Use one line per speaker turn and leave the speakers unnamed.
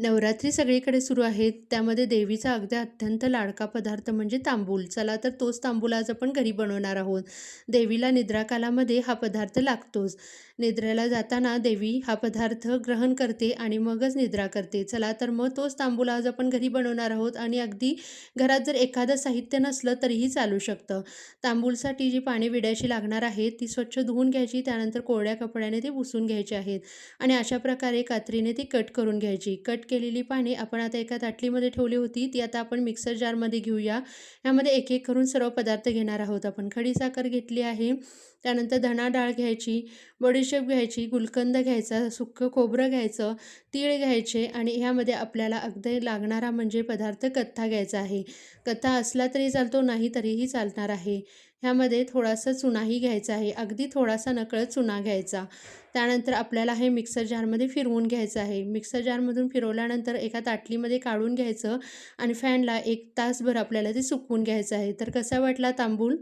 नवरात्री सगळीकडे सुरू आहेत. त्यामध्ये देवीचा अगदी अत्यंत लाडका पदार्थ म्हणजे तांबूल. चला तर तोच तांबूल आज आपण घरी बनवणार आहोत. देवीला निद्राकालामध्ये हा पदार्थ लागतोच. निद्रेला जाताना देवी हा पदार्थ ग्रहण करते आणि मगच निद्रा करते. चला तर मग तोच तांबूल आज आपण घरी बनवणार आहोत आणि अगदी घरात जर एखादं साहित्य नसलं तरीही चालू शकतं. तांबूलसाठी जी पाणी विड्याची लागणार आहेत ती स्वच्छ धुवून घ्यायची त्यानंतर कोरड्या कपड्याने ती पुसून घ्यायची आहेत. आणि अशा प्रकारे कात्रीने ती कट करून घ्यायची. कट केलेली पाने आपण आता एका ताटलीमध्ये ठेवली होती ती आता आपण मिक्सर जारमध्ये घेऊया. यामध्ये एक एक करून सर्व पदार्थ घेणार आहोत आपण. खडीसाखर घेतली आहे त्यानंतर धणा डाळ घ्यायची बडीशेप घ्यायची गुलकंद घ्यायचा सुक्कं खोबरं घ्यायचं तीळ घ्यायचे आणि ह्यामध्ये आपल्याला अगदी लागणारा म्हणजे पदार्थ कथ्था घ्यायचा आहे. कथ्था असला तरी चालतो नाही तरीही चालणार आहे. ह्यामध्ये थोडासा चुनाही घ्यायचा आहे. अगदी थोडासा नकळत चुना घ्यायचा. त्यानंतर आपल्याला हे मिक्सर जारमध्ये फिरवून घ्यायचं आहे. मिक्सर जारमधून फिरवलं फिरवल्यानंतर एका ताटलीमध्ये काढून घ्यायचं आणि फॅनला एक तासभर आपल्याला ते सुकवून घ्यायचं आहे. तर कसा वाटला तांबूल